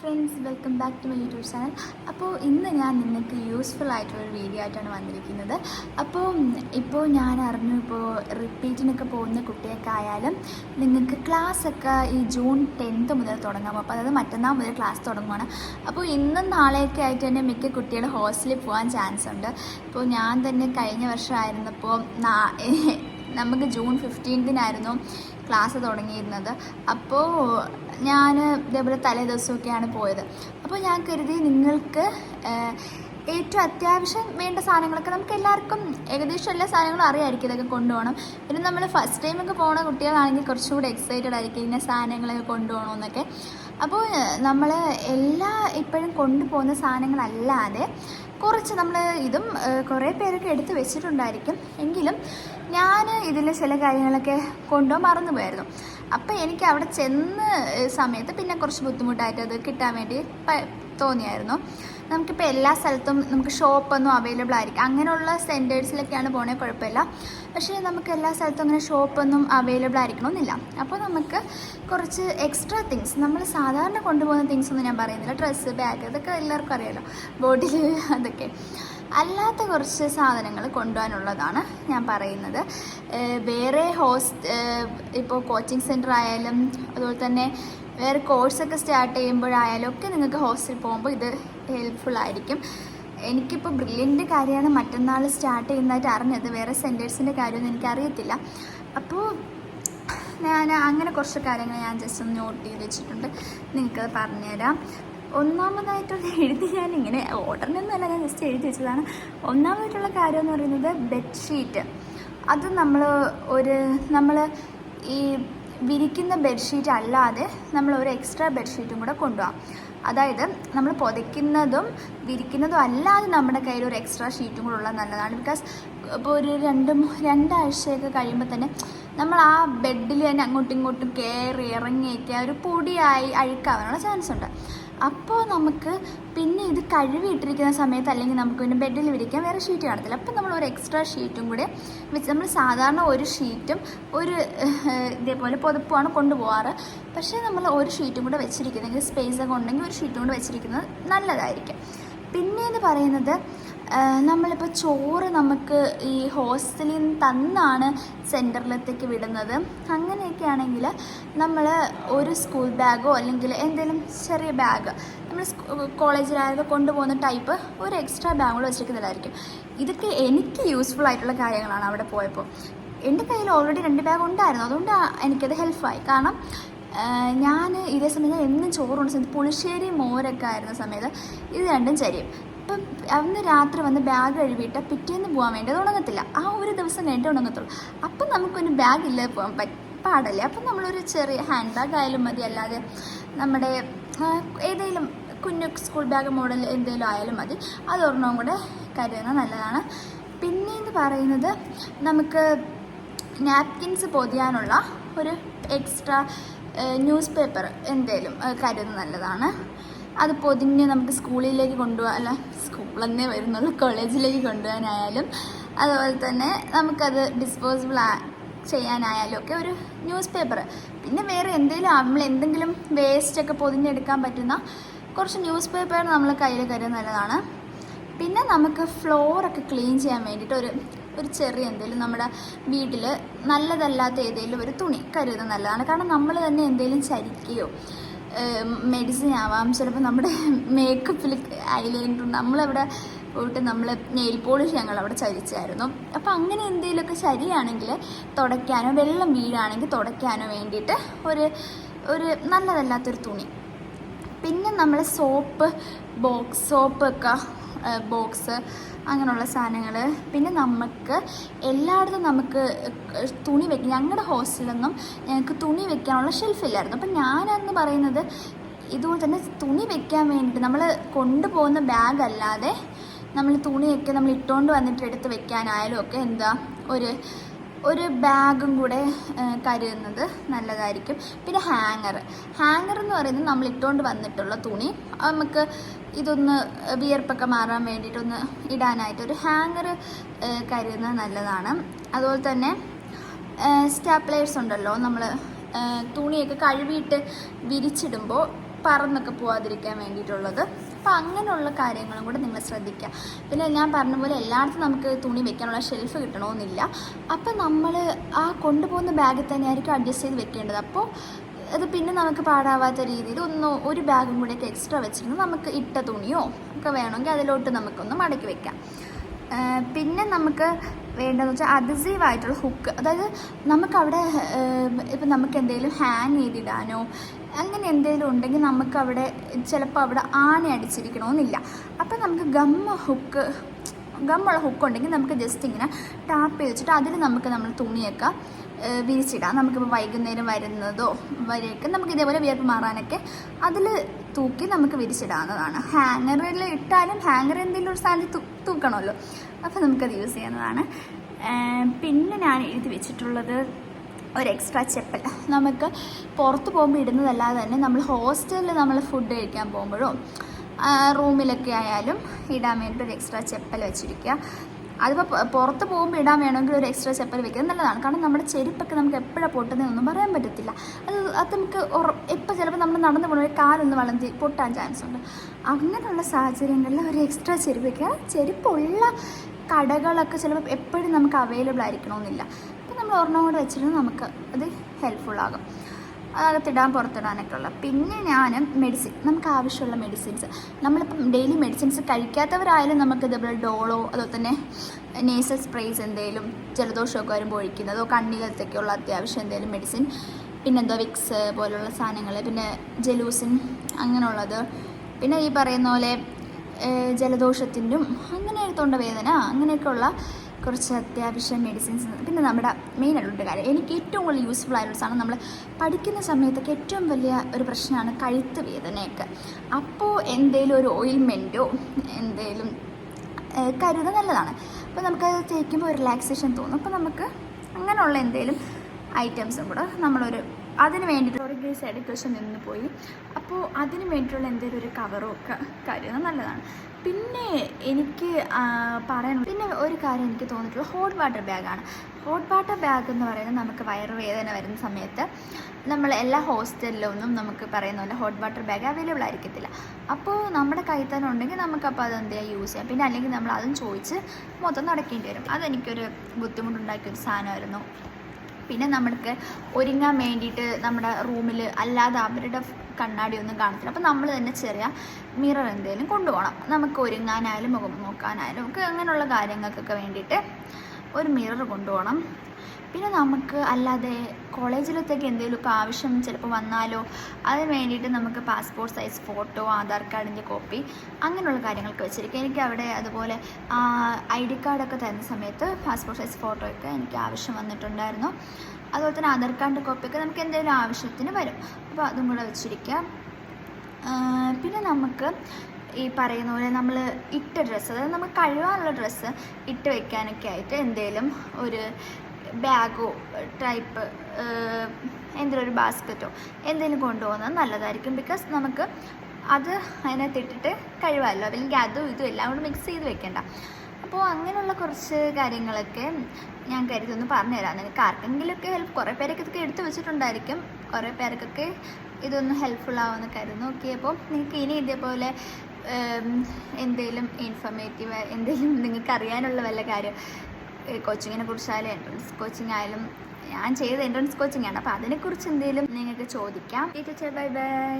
Friends welcome back to my YouTube channel അപ്പോൾ ഇന്ന് ഞാൻ നിങ്ങൾക്ക് യൂസ്ഫുൾ ആയിട്ടുള്ളൊരു വീഡിയോ ആയിട്ടാണ് വന്നിരിക്കുന്നത്. അപ്പോൾ ഇപ്പോൾ ഞാൻ അറിഞ്ഞു ഇപ്പോൾ റിപ്പീറ്റിനൊക്കെ പോകുന്ന കുട്ടിയൊക്കെ ആയാലും നിങ്ങൾക്ക് ക്ലാസ്സൊക്കെ ഈ ജൂൺ ടെൻത്ത് മുതൽ തുടങ്ങാം. അപ്പോൾ അതായത് മറ്റന്നാൾ മുതൽ ക്ലാസ് തുടങ്ങുവാണ്. അപ്പോൾ ഇന്നും നാളെയൊക്കെ ആയിട്ട് തന്നെ മിക്ക കുട്ടികളുടെ ഹോസ്റ്റലിൽ പോകാൻ ചാൻസ് ഉണ്ട്. ഇപ്പോൾ ഞാൻ തന്നെ കഴിഞ്ഞ വർഷമായിരുന്നപ്പോൾ നമുക്ക് ജൂൺ ഫിഫ്റ്റീൻത്തിനായിരുന്നു ക്ലാസ് തുടങ്ങിയിരുന്നത്. അപ്പോൾ ഞാൻ ഇതേപോലെ തലേ ദിവസമൊക്കെയാണ് പോയത്. അപ്പോൾ ഞാൻ കരുതി നിങ്ങൾക്ക് ഏറ്റവും അത്യാവശ്യം വേണ്ട സാധനങ്ങളൊക്കെ നമുക്ക് എല്ലാവർക്കും ഏകദേശം എല്ലാ സാധനങ്ങളും അറിയാമായിരിക്കും ഇതൊക്കെ കൊണ്ടുപോകണം. പിന്നെ നമ്മൾ ഫസ്റ്റ് ടൈമൊക്കെ പോകുന്ന കുട്ടികളാണെങ്കിൽ കുറച്ചും കൂടി എക്സൈറ്റഡ് ആയിരിക്കും ഇന്ന സാധനങ്ങളൊക്കെ കൊണ്ടുപോകണമെന്നൊക്കെ അപ്പോൾ നമ്മൾ എല്ലാ ഇപ്പോഴും കൊണ്ടുപോകുന്ന സാധനങ്ങളല്ലാതെ കുറച്ച് നമ്മൾ ഇതും കുറേ പേരൊക്കെ എടുത്ത് വെച്ചിട്ടുണ്ടായിരിക്കും. എങ്കിലും ഞാൻ ഇതിൽ ചില കാര്യങ്ങളൊക്കെ കൊണ്ടുപോകാൻ മറന്നു പോയായിരുന്നു അപ്പോൾ എനിക്ക് അവിടെ ചെന്ന് സമയത്ത് പിന്നെ കുറച്ച് ബുദ്ധിമുട്ടായിട്ട് അത് കിട്ടാൻ വേണ്ടി തോന്നിയായിരുന്നു. നമുക്കിപ്പോൾ എല്ലാ സ്ഥലത്തും നമുക്ക് ഷോപ്പൊന്നും അവൈലബിൾ ആയിരിക്കും. അങ്ങനെയുള്ള സെന്റേഴ്സിലൊക്കെയാണ് പോണേ കുഴപ്പമില്ല. പക്ഷേ നമുക്ക് എല്ലാ സ്ഥലത്തും അങ്ങനെ ഷോപ്പൊന്നും അവൈലബിൾ ആയിരിക്കണമെന്നില്ല. അപ്പോൾ നമുക്ക് കുറച്ച് എക്സ്ട്രാ തിങ്സ് നമ്മൾ സാധാരണ കൊണ്ടുപോകുന്ന തിങ്സ് ഒന്നും ഞാൻ പറയുന്നില്ല. ഡ്രസ്സ് ബാഗ് ഇതൊക്കെ എല്ലാവർക്കും അറിയാലോ. ബോഡിയിൽ അതൊക്കെ. അല്ലാത്ത കുറച്ച് സാധനങ്ങൾ കൊണ്ടുപോകാനുള്ളതാണ് ഞാൻ പറയുന്നത്. വേറെ ഹോസ്റ്റ് ഇപ്പോൾ കോച്ചിങ് സെന്റർ ആയാലും അതുപോലെ തന്നെ വേറെ കോഴ്സൊക്കെ സ്റ്റാർട്ട് ചെയ്യുമ്പോഴായാലും ഒക്കെ നിങ്ങൾക്ക് ഹോസ്റ്റലിൽ പോകുമ്പോൾ ഇത് ഹെൽപ്ഫുൾ ആയിരിക്കും. എനിക്കിപ്പോൾ ബ്രില്യന്റെ കാര്യമാണ് മറ്റന്നാൾ സ്റ്റാർട്ട് ചെയ്യുന്നതായിട്ട് അറിഞ്ഞത്. വേറെ സെന്റേഴ്സിന്റെ കാര്യമൊന്നും എനിക്കറിയത്തില്ല. അപ്പോൾ ഞാൻ അങ്ങനെ കുറച്ച് കാര്യങ്ങൾ ഞാൻ ജസ്റ്റ് ഒന്ന് നോട്ട് ചെയ്ത് വെച്ചിട്ടുണ്ട്. നിങ്ങൾക്കത് പറഞ്ഞുതരാം. ഒന്നാമതായിട്ടുള്ള എഴുതി ഞാൻ ഇങ്ങനെ ഓർഡറിനൊന്നുമല്ല ഞാൻ ജസ്റ്റ് എഴുതി വെച്ചതാണ്. ഒന്നാമതായിട്ടുള്ള കാര്യം എന്ന് പറയുന്നത് ബെഡ്ഷീറ്റ് അത് നമ്മൾ ഒരു നമ്മൾ ഈ വിരിക്കുന്ന ബെഡ്ഷീറ്റ് അല്ലാതെ നമ്മൾ ഒരു എക്സ്ട്രാ ബെഡ്ഷീറ്റും കൂടെ കൊണ്ടുപോകാം അതായത് നമ്മൾ പുതയ്ക്കുന്നതും വിരിക്കുന്നതും അല്ലാതെ നമ്മുടെ കയ്യിൽ ഒരു എക്സ്ട്രാ ഷീറ്റും കൂടെ ഉള്ളത് നല്ലതാണ്. ബിക്കോസ് ഇപ്പോൾ ഒരു രണ്ട് രണ്ടാഴ്ചയൊക്കെ കഴിയുമ്പോൾ തന്നെ നമ്മൾ ആ ബെഡിൽ തന്നെ അങ്ങോട്ടും ഇങ്ങോട്ടും കയറി ഇറങ്ങിയൊക്കെ ഒരു പൊടിയായി അഴുക്കാവാനുള്ള ചാൻസ് ഉണ്ട്. അപ്പോൾ നമുക്ക് പിന്നെ ഇത് കഴുകിയിട്ടിരിക്കുന്ന സമയത്ത് അല്ലെങ്കിൽ നമുക്ക് പിന്നെ ബെഡിൽ വിരിക്കാൻ വേറെ ഷീറ്റ് കാണത്തില്ല. അപ്പോൾ നമ്മൾ ഒരു എക്സ്ട്രാ ഷീറ്റും കൂടെ വെച്ച് നമ്മൾ സാധാരണ ഒരു ഷീറ്റും ഒരു ഇതേപോലെ പുതപ്പുമാണ് കൊണ്ടുപോകാറ് പക്ഷേ നമ്മൾ ഒരു ഷീറ്റും കൂടെ വെച്ചിരിക്കുന്നെങ്കിൽ സ്പേസ് ഒക്കെ ഉണ്ടെങ്കിൽ ഒരു ഷീറ്റും കൂടെ വെച്ചിരിക്കുന്നത് നല്ലതായിരിക്കും. പിന്നെ എന്ന് പറയുന്നത് നമ്മളിപ്പോൾ ചോറ് നമുക്ക് ഈ ഹോസ്റ്റലിൽ നിന്ന് തന്നാണ് സെന്ററിലത്തേക്ക് വിടുന്നത്. അങ്ങനെയൊക്കെ ആണെങ്കിൽ നമ്മൾ ഒരു സ്കൂൾ ബാഗോ അല്ലെങ്കിൽ എന്തെങ്കിലും ചെറിയ ബാഗ് നമ്മൾ കോളേജിലായൊക്കെ കൊണ്ടുപോകുന്ന ടൈപ്പ് ഒരു എക്സ്ട്രാ ബാഗ് കൂടെ വെച്ചിരിക്കുന്നതായിരിക്കും. ഇതൊക്കെ എനിക്ക് യൂസ്ഫുൾ ആയിട്ടുള്ള കാര്യങ്ങളാണ് അവിടെ പോയപ്പോൾ എന്റെ കയ്യിൽ ഓൾറെഡി രണ്ട് ബാഗ് ഉണ്ടായിരുന്നു. അതുകൊണ്ട് എനിക്കത് ഹെൽപ്പായി. കാരണം ഞാൻ ഇതേ സമയത്ത് ഞാൻ എന്നും ചോറുണ്ട്. സമയത്ത് പുളിശ്ശേരി മോരൊക്കെ ആയിരുന്ന സമയത്ത് ഇത് രണ്ടും ചരിയും. ഇപ്പം അന്ന് രാത്രി വന്ന് ബാഗ് കഴുകിയിട്ട് പിറ്റേന്ന് പോകാൻ വേണ്ടി അത് ഉണങ്ങത്തില്ല. ആ ഒരു ദിവസം കഴിഞ്ഞിട്ട് ഉണങ്ങത്തുള്ളൂ. അപ്പം നമുക്കൊരു ബാഗ് ഇല്ലാതെ പോകാൻ പാടല്ലേ? അപ്പം നമ്മളൊരു ചെറിയ ഹാൻഡ് ബാഗ് ആയാലും മതി. അല്ലാതെ നമ്മുടെ ഏതെങ്കിലും കുഞ്ഞു സ്കൂൾ ബാഗ് മോഡൽ എന്തെങ്കിലും ആയാലും മതി. അതൊരെണ്ണം കൂടെ കരുതുന്നത് നല്ലതാണ്. പിന്നെയെന്ന് പറയുന്നത് നമുക്ക് നാപ്കിൻസ് പൊതിയാനുള്ള ഒരു എക്സ്ട്രാ ന്യൂസ് പേപ്പർ എന്തേലും കരുതുന്നത് നല്ലതാണ്. അത് പൊതിഞ്ഞ് നമുക്ക് സ്കൂളിലേക്ക് കൊണ്ടുപോകാൻ അല്ല സ്കൂളെന്നേ വരുന്നുള്ളൂ കോളേജിലേക്ക് കൊണ്ടുപോകാനായാലും അതുപോലെ തന്നെ നമുക്കത് ഡിസ്പോസിബിൾ ചെയ്യാനായാലും ഒക്കെ ഒരു ന്യൂസ് പേപ്പർ പിന്നെ വേറെ എന്തെങ്കിലും നമ്മൾ എന്തെങ്കിലും വേസ്റ്റൊക്കെ പൊതിഞ്ഞെടുക്കാൻ പറ്റുന്ന കുറച്ച് ന്യൂസ് പേപ്പർ നമ്മൾ കയ്യിൽ കരുതുന്നത് നല്ലതാണ്. പിന്നെ നമുക്ക് ഫ്ലോറൊക്കെ ക്ലീൻ ചെയ്യാൻ വേണ്ടിയിട്ട് ഒരു ഒരു ചെറിയ എന്തെങ്കിലും നമ്മുടെ വീട്ടിൽ നല്ലതല്ലാത്ത ഏതെങ്കിലും ഒരു തുണി കരുതുന്ന നല്ലതാണ്. കാരണം നമ്മൾ തന്നെ എന്തെങ്കിലും ചരിക്കുകയോ മെഡിസിൻ ആവാം ചിലപ്പോൾ നമ്മുടെ മേക്കപ്പിൽ ഐലൈനർ നമ്മളവിടെ പോയിട്ട് നമ്മൾ നെയിൽ പോളിഷ് ഞങ്ങൾ അവിടെ ചരിച്ചായിരുന്നു. അപ്പോൾ അങ്ങനെ എന്തെങ്കിലുമൊക്കെ ശരിയാണെങ്കിൽ തുടയ്ക്കാനോ വെള്ളം വീഴാണെങ്കിൽ തുടയ്ക്കാനോ വേണ്ടിയിട്ട് ഒരു ഒരു നല്ലതല്ലാത്തൊരു തുണി. പിന്നെ നമ്മൾ സോപ്പ് ബോക്സ് സോപ്പൊക്കെ ബോക്സ് അങ്ങനെയുള്ള സാധനങ്ങൾ പിന്നെ നമുക്ക് എല്ലായിടത്തും നമുക്ക് തുണി വെക്കാൻ ഞങ്ങളുടെ ഹോസ്റ്റലൊന്നും ഞങ്ങൾക്ക് തുണി വെക്കാനുള്ള ഷെൽഫില്ലായിരുന്നു അപ്പം ഞാനെന്ന് പറയുന്നത് ഇതുപോലെ തന്നെ തുണി വെക്കാൻ വേണ്ടിയിട്ട് നമ്മൾ കൊണ്ടുപോകുന്ന ബാഗ് അല്ലാതെ നമ്മൾ തുണിയൊക്കെ നമ്മൾ ഇട്ടുകൊണ്ട് വന്നിട്ട് എടുത്ത് വെക്കാനായാലും ഒക്കെ എന്താ ഒരു ഒരു ബാഗും കൂടെ കരുതുന്നത് നല്ലതായിരിക്കും. പിന്നെ ഹാങ്ങർ. ഹാങ്ങർ എന്ന് പറയുന്നത് നമ്മൾ ഇട്ടുകൊണ്ട് വന്നിട്ടുള്ള തുണി. നമുക്ക് ഇതൊന്ന് വിയർപ്പൊക്കെ മാറാൻ വേണ്ടിയിട്ടൊന്ന് ഇടാനായിട്ട് ഒരു ഹാങ്ങർ കരുതുന്നത് നല്ലതാണ്. അതുപോലെ തന്നെ സ്റ്റാപ്ലേഴ്സ് ഉണ്ടല്ലോ. നമ്മൾ തുണിയൊക്കെ കഴുകിയിട്ട് വിരിച്ചിടുമ്പോൾ പറന്നൊക്കെ പോവാതിരിക്കാൻ വേണ്ടിയിട്ടുള്ളത്. അപ്പോൾ അങ്ങനെയുള്ള കാര്യങ്ങളും കൂടെ നിങ്ങൾ ശ്രദ്ധിക്കുക പിന്നെ ഞാൻ പറഞ്ഞ പോലെ എല്ലായിടത്തും നമുക്ക് തുണി വെക്കാനുള്ള ഷെൽഫ് കിട്ടണമെന്നില്ല അപ്പോൾ നമ്മൾ ആ കൊണ്ടുപോകുന്ന ബാഗിൽ തന്നെ ആയിരിക്കും അഡ്ജസ്റ്റ് ചെയ്ത് വെക്കേണ്ടത്. അപ്പോൾ അത് പിന്നെ നമുക്ക് പാടാവാത്ത രീതിയിൽ ഒന്ന് ഒരു ബാഗും കൂടെയൊക്കെ എക്സ്ട്രാ വെച്ചിരുന്ന് നമുക്ക് ഇട്ട തുണിയോ ഒക്കെ വേണമെങ്കിൽ അതിലോട്ട് നമുക്കൊന്ന് മടക്കി വെക്കാം. പിന്നെ നമുക്ക് വേണ്ടതെന്ന് വെച്ചാൽ adhesive ആയിട്ടുള്ള ഹുക്ക് അതായത് നമുക്കവിടെ ഇപ്പം നമുക്ക് എന്തെങ്കിലും ഹാങ് ചെയ്തിടാനോ അങ്ങനെ എന്തെങ്കിലും ഉണ്ടെങ്കിൽ നമുക്ക് അവിടെ ചിലപ്പോൾ അവിടെ ആണി അടിച്ചിരിക്കണമെന്നില്ല. അപ്പം നമുക്ക് ഗമ്മ ഹുക്ക് ഗമ്മുള്ള ഹുക്ക് ഉണ്ടെങ്കിൽ നമുക്ക് ജസ്റ്റ് ഇങ്ങനെ ടാപ്പ് ചെയ്ത് വെച്ചിട്ട് അതിൽ നമുക്ക് നമ്മൾ തുണിയൊക്കെ വിരിച്ചിടാം. നമുക്കിപ്പോൾ വൈകുന്നേരം വരുന്നതോ വരെയൊക്കെ നമുക്ക് ഇതേപോലെ വിയർപ്പ് മാറാനൊക്കെ അതിൽ തൂക്കി നമുക്ക് വിരിച്ചിടാവുന്നതാണ്. ഹാങ്ങറിൽ ഇട്ടാലും ഹാങ്ങർ എന്തെങ്കിലും ഒരു സ്ഥാനത്ത് തൂക്കണമല്ലോ. അപ്പോൾ നമുക്കത് യൂസ് ചെയ്യുന്നതാണ് പിന്നെ ഞാൻ എഴുതി വെച്ചിട്ടുള്ളത് ഒരു എക്സ്ട്രാ ചെപ്പൽ നമുക്ക് പുറത്ത് പോകുമ്പോൾ ഇടുന്നതല്ലാതെ തന്നെ നമ്മൾ ഹോസ്റ്റലിൽ നമ്മൾ ഫുഡ് കഴിക്കാൻ പോകുമ്പോഴും റൂമിലൊക്കെ ആയാലും ഇടാൻ വേണ്ടിയിട്ട് ഒരു എക്സ്ട്രാ ചെപ്പൽ വെച്ചിരിക്കുക. അതിപ്പോൾ പുറത്ത് പോകുമ്പോൾ ഇടാൻ വേണമെങ്കിൽ ഒരു എക്സ്ട്രാ ചെപ്പൽ വെക്കുന്നത് നല്ലതാണ്. കാരണം നമ്മുടെ ചെരുപ്പൊക്കെ നമുക്ക് എപ്പോഴാണ് പൊട്ടുന്നതെന്നൊന്നും പറയാൻ പറ്റത്തില്ല. അത് അത് നമുക്ക് ഇപ്പോൾ ചിലപ്പോൾ നമ്മൾ നടന്നു പോകുന്ന കാലൊന്ന് വളഞ്ഞ് പൊട്ടാൻ ചാൻസ് ഉണ്ട്. അങ്ങനെയുള്ള സാഹചര്യങ്ങളിൽ ഒരു എക്സ്ട്രാ ചെരുപ്പ് വെക്കുക. ചെരുപ്പുള്ള കടകളൊക്കെ ചിലപ്പോൾ എപ്പോഴും നമുക്ക് അവൈലബിൾ ആയിരിക്കണമെന്നില്ല. നമ്മൾ ഒരെണ്ണം കൂടെ വെച്ചിരുന്ന് നമുക്ക് അത് ഹെൽപ്ഫുള്ളാകും അകത്തിടാൻ പുറത്തിടാനൊക്കെ ഉള്ള പിന്നെ ഞാൻ മെഡിസിൻ നമുക്ക് ആവശ്യമുള്ള മെഡിസിൻസ് നമ്മളിപ്പം ഡെയിലി മെഡിസിൻസ് കഴിക്കാത്തവരായാലും നമുക്ക് ഇതേപോലെ ഡോളോ അതുപോലെ തന്നെ നേസൽ സ്പ്രേസ് എന്തെങ്കിലും ജലദോഷമൊക്കെ വരുമ്പോൾ ഒഴിക്കുന്നതോ കണ്ണിലത്തൊക്കെയുള്ള അത്യാവശ്യം എന്തെങ്കിലും മെഡിസിൻ പിന്നെന്തോ വിക്സ് പോലുള്ള സാധനങ്ങൾ പിന്നെ ജലൂസിൻ അങ്ങനെയുള്ളത്. പിന്നെ ഈ പറയുന്ന പോലെ ജലദോഷത്തിന്റെയും അങ്ങനെ തൊണ്ടവേദന അങ്ങനെയൊക്കെയുള്ള കുറച്ച് അത്യാവശ്യം മെഡിസിൻസ് പിന്നെ നമ്മുടെ മെയിൻ ആയിട്ടുള്ള കാര്യം എനിക്ക് ഏറ്റവും കൂടുതൽ യൂസ്ഫുൾ ആയിട്ടുള്ള സാധനം നമ്മൾ പഠിക്കുന്ന സമയത്തൊക്കെ ഏറ്റവും വലിയ ഒരു പ്രശ്നമാണ് കഴുത്ത് വേദനയൊക്കെ. അപ്പോൾ എന്തെങ്കിലും ഒരു ഓയിൽമെന്റോ എന്തെങ്കിലും കരുത നല്ലതാണ്. അപ്പോൾ നമുക്ക് തേക്കുമ്പോൾ റിലാക്സേഷൻ തോന്നും. അപ്പോൾ നമുക്ക് അങ്ങനെയുള്ള എന്തെങ്കിലും ഐറ്റംസും കൂടെ നമ്മളൊരു അതിന് വേണ്ടിയിട്ട് ഒരു ഗ്രേസ് എഡ്യൂക്കേഷൻ നിന്ന് പോയി. അപ്പോൾ അതിന് വേണ്ടിയിട്ടുള്ള എന്തെങ്കിലും ഒരു കവറോ ഒക്കെ കരുതുന്നത് നല്ലതാണ്. പിന്നെ എനിക്ക് പറയണം പിന്നെ ഒരു കാര്യം എനിക്ക് തോന്നിയിട്ടുള്ള ഹോട്ട് വാട്ടർ ബാഗാണ് ഹോട്ട് വാട്ടർ ബാഗ് എന്ന് പറയുന്നത് നമുക്ക് വയറുവേദന വരുന്ന സമയത്ത് നമ്മൾ എല്ലാ ഹോസ്റ്റലിലൊന്നും നമുക്ക് പറയുന്ന പോലെ ഹോട്ട് വാട്ടർ ബാഗ് അവൈലബിൾ ആയിരിക്കത്തില്ല. അപ്പോൾ നമ്മുടെ കയ്യിൽ തന്നെ ഉണ്ടെങ്കിൽ നമുക്കപ്പോൾ അത് എന്ത് ചെയ്യാം? യൂസ് ചെയ്യാം. പിന്നെ അല്ലെങ്കിൽ നമ്മൾ അതും ചോദിച്ച് മൊത്തം നടക്കേണ്ടി വരും. അതെനിക്കൊരു ബുദ്ധിമുട്ടുണ്ടാക്കിയൊരു സാധനമായിരുന്നു. പിന്നെ നമ്മൾക്ക് ഒരുങ്ങാൻ വേണ്ടിയിട്ട് നമ്മുടെ റൂമിൽ അല്ലാതെ അവരുടെ കണ്ണാടി ഒന്നും കാണത്തില്ല. അപ്പോൾ നമ്മൾ തന്നെ ചെറിയ മിറർ എന്തെങ്കിലും കൊണ്ടുപോകണം. നമുക്ക് ഒരുങ്ങാനായാലും മുഖം നോക്കാനായാലും ഒക്കെ അങ്ങനെയുള്ള കാര്യങ്ങൾക്കൊക്കെ വേണ്ടിയിട്ട് ഒരു മിറർ കൊണ്ടുപോകണം. പിന്നെ നമുക്ക് അല്ലാതെ കോളേജിലത്തേക്ക് എന്തെങ്കിലുമൊക്കെ ആവശ്യം ചിലപ്പോൾ വന്നാലോ അതിന് വേണ്ടിയിട്ട് നമുക്ക് പാസ്പോർട്ട് സൈസ് ഫോട്ടോ ആധാർ കാർഡിന്റെ കോപ്പി അങ്ങനെയുള്ള കാര്യങ്ങളൊക്കെ വെച്ചിരിക്കും. എനിക്ക് അവിടെ അതുപോലെ ഐ ഡി കാർഡൊക്കെ തരുന്ന സമയത്ത് പാസ്പോർട്ട് സൈസ് ഫോട്ടോ ഒക്കെ എനിക്ക് ആവശ്യം വന്നിട്ടുണ്ടായിരുന്നു. അതുപോലെ തന്നെ ആധാർ കാർഡിന്റെ കോപ്പിയൊക്കെ നമുക്ക് എന്തെങ്കിലും ആവശ്യത്തിന് വരും. അപ്പോൾ അതും കൂടെ വെച്ചിരിക്കുക. പിന്നെ നമുക്ക് ഈ പറയുന്ന പോലെ നമ്മൾ ഇട്ട ഡ്രസ്സ് അതായത് നമുക്ക് കഴുകാനുള്ള ഡ്രസ്സ് ഇട്ട് വെക്കാനൊക്കെ ആയിട്ട് എന്തെങ്കിലും ഒരു ബാഗോ ടൈപ്പ് എന്തെങ്കിലും ഒരു ബാസ്ക്കറ്റോ എന്തെങ്കിലും കൊണ്ടുപോകുന്നത് നല്ലതായിരിക്കും. ബിക്കോസ് നമുക്ക് അത് അതിനകത്ത് ഇട്ടിട്ട് കഴിവാമല്ലോ അല്ലെങ്കിൽ അതും ഇതും എല്ലാം കൂടെ മിക്സ് ചെയ്ത് വെക്കേണ്ട. അപ്പോൾ അങ്ങനെയുള്ള കുറച്ച് കാര്യങ്ങളൊക്കെ ഞാൻ കരുതൊന്ന് പറഞ്ഞു തരാം നിങ്ങൾക്ക് ആർക്കെങ്കിലുമൊക്കെ ഹെൽപ്പ് കുറേ പേരൊക്കെ ഇതൊക്കെ എടുത്തു വെച്ചിട്ടുണ്ടായിരിക്കും. കുറേ പേർക്കൊക്കെ ഇതൊന്ന് ഹെൽപ്ഫുൾ കരുതുന്നു. ഓക്കെ അപ്പോൾ നിങ്ങൾക്ക് ഇനി ഇതേപോലെ എന്തെങ്കിലും ഇൻഫർമേറ്റീവ് എന്തെങ്കിലും നിങ്ങൾക്ക് അറിയാനുള്ള വല്ല കാര്യം കോച്ചിങ്ങിനെ കുറിച്ചായാലും എൻട്രൻസ് കോച്ചിങ് ആയാലും ഞാൻ ചെയ്ത എൻട്രൻസ് കോച്ചിങ് ആണ്. അപ്പോൾ അതിനെക്കുറിച്ച് എന്തെങ്കിലും നിങ്ങൾക്ക് ചോദിക്കാം. Teacher bye bye